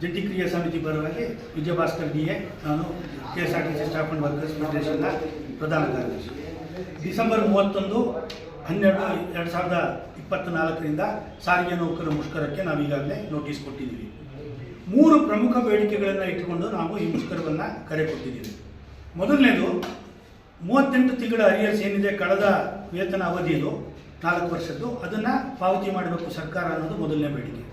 ಜಂಟಿ ಕ್ರಿಯಾ ಸಮಿತಿ ಪರವಾಗಿ ವಿಜಯಭಾಸ್ಕರ್ ಡಿ ಎ, ನಾನು K S R T C staff and workers ಫೆಡರೇಷನ್ನ ಪ್ರಧಾನ ಕಾರ್ಯದರ್ಶಿ. ಡಿಸೆಂಬರ್ ಮೂವತ್ತೊಂದು, ಹನ್ನೆರಡು, ಎರಡು ಸಾವಿರದ ಇಪ್ಪತ್ತ್ನಾಲ್ಕರಿಂದ ಸಾರಿಗೆ ನೌಕರ ಮುಷ್ಕರಕ್ಕೆ ನಾವು ಈಗಾಗಲೇ ನೋಟಿಸ್ ಕೊಟ್ಟಿದ್ದೀವಿ. ಮೂರು ಪ್ರಮುಖ ಬೇಡಿಕೆಗಳನ್ನು ಇಟ್ಟುಕೊಂಡು ನಾವು ಈ ಮುಷ್ಕರವನ್ನು ಕರೆ ಕೊಟ್ಟಿದ್ದೀವಿ. ಮೊದಲನೇದು, ಮೂವತ್ತೆಂಟು ತಿಂಗಳ ಅರಿಯರ್ಸ್ ಏನಿದೆ ಕಳೆದ ವೇತನ ಅವಧಿಯದು ನಾಲ್ಕು ವರ್ಷದ್ದು, ಅದನ್ನು ಪಾವತಿ ಮಾಡಬೇಕು ಸರ್ಕಾರ ಅನ್ನೋದು ಮೊದಲನೇ ಬೇಡಿಕೆ.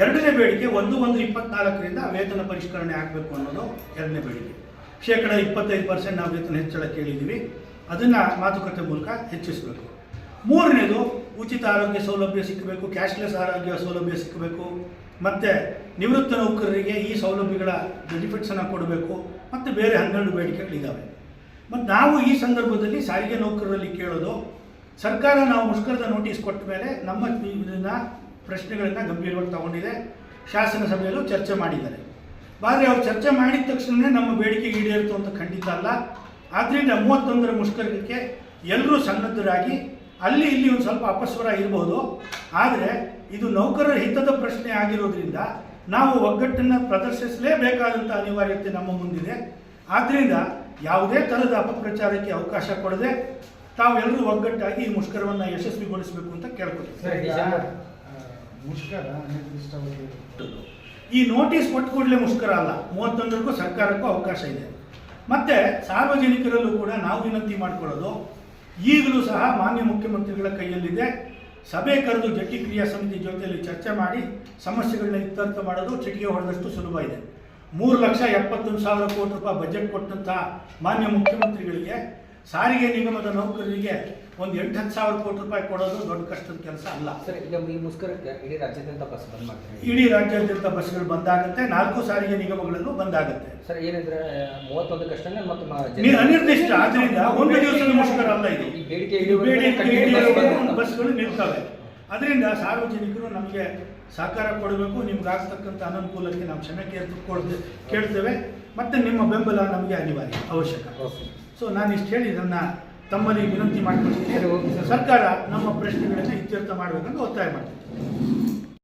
ಎರಡನೇ ಬೇಡಿಕೆ ಒಂದು ಒಂದು ಇಪ್ಪತ್ನಾಲ್ಕರಿಂದ ವೇತನ ಪರಿಷ್ಕರಣೆ ಆಗಬೇಕು ಅನ್ನೋದು ಎರಡನೇ ಬೇಡಿಕೆ. ಶೇಕಡ ಇಪ್ಪತ್ತೈದು ಪರ್ಸೆಂಟ್ ನಾವು ವೇತನ ಹೆಚ್ಚಳ ಕೇಳಿದ್ದೀವಿ ಅದನ್ನು ಮಾತುಕತೆ ಮೂಲಕ ಹೆಚ್ಚಿಸಬೇಕು. ಮೂರನೇದು, ಉಚಿತ ಆರೋಗ್ಯ ಸೌಲಭ್ಯ ಸಿಕ್ಕಬೇಕು ಕ್ಯಾಶ್ಲೆಸ್ ಆರೋಗ್ಯ ಸೌಲಭ್ಯ ಸಿಕ್ಕಬೇಕು ಮತ್ತು ನಿವೃತ್ತ ನೌಕರರಿಗೆ ಈ ಸೌಲಭ್ಯಗಳ ಬೆನಿಫಿಟ್ಸನ್ನು ಕೊಡಬೇಕು, ಮತ್ತು ಬೇರೆ ಹನ್ನೆರಡು ಬೇಡಿಕೆಗಳಿದ್ದಾವೆ ಮತ್ತು ನಾವು ಈ ಸಂದರ್ಭದಲ್ಲಿ ಸಾರಿಗೆ ನೌಕರರಲ್ಲಿ ಕೇಳೋದು, ಸರ್ಕಾರ ನಾವು ಮುಷ್ಕರದ ನೋಟಿಸ್ ಕೊಟ್ಟ ಮೇಲೆ ನಮ್ಮ ಇದನ್ನು ಪ್ರಶ್ನೆಗಳನ್ನು ಗಂಭೀರವಾಗಿ ತಗೊಂಡಿದೆ. ಶಾಸನ ಸಭೆಯಲ್ಲೂ ಚರ್ಚೆ ಮಾಡಿದ್ದಾರೆ. ಆದರೆ ಅವ್ರು ಚರ್ಚೆ ಮಾಡಿದ ತಕ್ಷಣವೇ ನಮ್ಮ ಬೇಡಿಕೆ ಈಡೇರಿತು ಅಂತ ಖಂಡಿತ ಅಲ್ಲ. ಆದ್ದರಿಂದ ಮೂವತ್ತೊಂದರ ಮುಷ್ಕರಕ್ಕೆ ಎಲ್ಲರೂ ಸನ್ನದ್ಧರಾಗಿ ಅಲ್ಲಿ ಇಲ್ಲಿ ಒಂದು ಸ್ವಲ್ಪ ಅಪಸ್ವರ ಇರಬಹುದು ಆದರೆ ಇದು ನೌಕರರ ಹಿತದ ಪ್ರಶ್ನೆ ಆಗಿರೋದ್ರಿಂದ ನಾವು ಒಗ್ಗಟ್ಟನ್ನು ಪ್ರದರ್ಶಿಸಲೇಬೇಕಾದಂಥ ಅನಿವಾರ್ಯತೆ ನಮ್ಮ ಮುಂದಿದೆ. ಆದ್ದರಿಂದ ಯಾವುದೇ ಥರದ ಅಪಪ್ರಚಾರಕ್ಕೆ ಅವಕಾಶ ಕೊಡದೆ ತಾವೆಲ್ಲರೂ ಒಗ್ಗಟ್ಟಾಗಿ ಈ ಮುಷ್ಕರವನ್ನು ಯಶಸ್ವಿಗೊಳಿಸಬೇಕು ಅಂತ ಕೇಳ್ಕೊತೀವಿ ಸರ್, ಈಗ, ಡಿಸೆಂಬರ್ ಆ, ಮುಷ್ಕರ ಈ ನೋಟಿಸ್ ಕೊಟ್ಟ ಕೂಡಲೇ ಮುಷ್ಕರ ಅಲ್ಲ. ಮೂವತ್ತೊಂದರಿಗೂ ಸರ್ಕಾರಕ್ಕೂ ಅವಕಾಶ ಇದೆ. ಮತ್ತೆ ಸಾರ್ವಜನಿಕರಲ್ಲೂ ಕೂಡ ನಾವು ವಿನಂತಿ ಮಾಡಿಕೊಳ್ಳೋದು, ಈಗಲೂ ಸಹ ಮಾನ್ಯ ಮುಖ್ಯಮಂತ್ರಿಗಳ ಕೈಯಲ್ಲಿದೆ. ಸಭೆ ಕರೆದು ಜಟ್ಟಿ ಕ್ರಿಯಾ ಸಮಿತಿ ಜೊತೆಯಲ್ಲಿ ಚರ್ಚೆ ಮಾಡಿ ಸಮಸ್ಯೆಗಳನ್ನ ಇತ್ಯರ್ಥ ಮಾಡೋದು ಚಿಟಿಕೆ ಹೊಡೆದಷ್ಟು ಸುಲಭ ಇದೆ. ಮೂರು ಲಕ್ಷ ಎಪ್ಪತ್ತೊಂದು ಸಾವಿರ ಕೋಟಿ ರೂಪಾಯಿ ಬಜೆಟ್ ಕೊಟ್ಟಂತಹ ಮಾನ್ಯ ಮುಖ್ಯಮಂತ್ರಿಗಳಿಗೆ ಸಾರಿಗೆ ನಿಗಮದ ನೌಕರರಿಗೆ ಒಂದು ಎಂಟು ಹತ್ತು ಸಾವಿರ ಕೋಟಿ ರೂಪಾಯಿ ಕೊಡೋದು ದೊಡ್ಡ ಕಷ್ಟದ ಕೆಲಸ ಅಲ್ಲ. ಸರ್ ಈಗ ಈ ಮುಸ್ಕರಕ್ಕೆ ಇಡೀ ರಾಜ್ಯಾದ್ಯಂತ ಬಸ್ ಬಂದ್ ಮಾಡ್ತಾರೆ. ಇಡೀ ರಾಜ್ಯಾದ್ಯಂತ ಬಸ್ಗಳು ಬಂದಾಗುತ್ತೆ ನಾಲ್ಕು ಸಾರಿಗೆ ನಿಗಮಗಳಲ್ಲೂ ಬಂದಾಗುತ್ತೆ. ಸರ್ ಏನಿದ್ರೆ ಮೂವತ್ತೊಂದು ಕಷ್ಟನೇ ಮತ್ತು ಮತ್ತೆ ಅನಿರ್ದಿಷ್ಟ ಆದ್ರಿಂದ ಒಂದು ದಿವಸದ ಮುಷ್ಕರ ಅಲ್ಲ ಇದು. ಬೇಡಿಕೆ ಬಸ್ಗಳು ನಿಲ್ತವೆ. ಅದರಿಂದ ಸಾರ್ವಜನಿಕರು ನಮಗೆ ಸಹಕಾರ ಕೊಡಬೇಕು ನಿಮ್ಗೆ ಆಗ್ತಕ್ಕಂಥ ಅನನುಕೂಲಕ್ಕೆ ನಾವು ಕ್ಷಮೆ ಕೇಳ್ಕೊಳ್ತೇವೆ ಕೇಳ್ತೇವೆ. ಮತ್ತೆ ನಿಮ್ಮ ಬೆಂಬಲ ನಮಗೆ ಅನಿವಾರ್ಯ ಅವಶ್ಯಕ. ಓಕೆ. ಸೊ ನಾನು ಇಷ್ಟು ಹೇಳಿ ನನ್ನ ತಮ್ಮಲ್ಲಿ ವಿನಂತಿ ಮಾಡಿಕೊಡ್ತೀನಿ ಮಾಡ್ಕೊಳ್ತೀನಿ. ಸರ್ಕಾರ ನಮ್ಮ ಪ್ರಶ್ನೆಗಳನ್ನು ಇತ್ಯರ್ಥ ಮಾಡಬೇಕಂತ ಒತ್ತಾಯ ಮಾಡ್ತೀನಿ.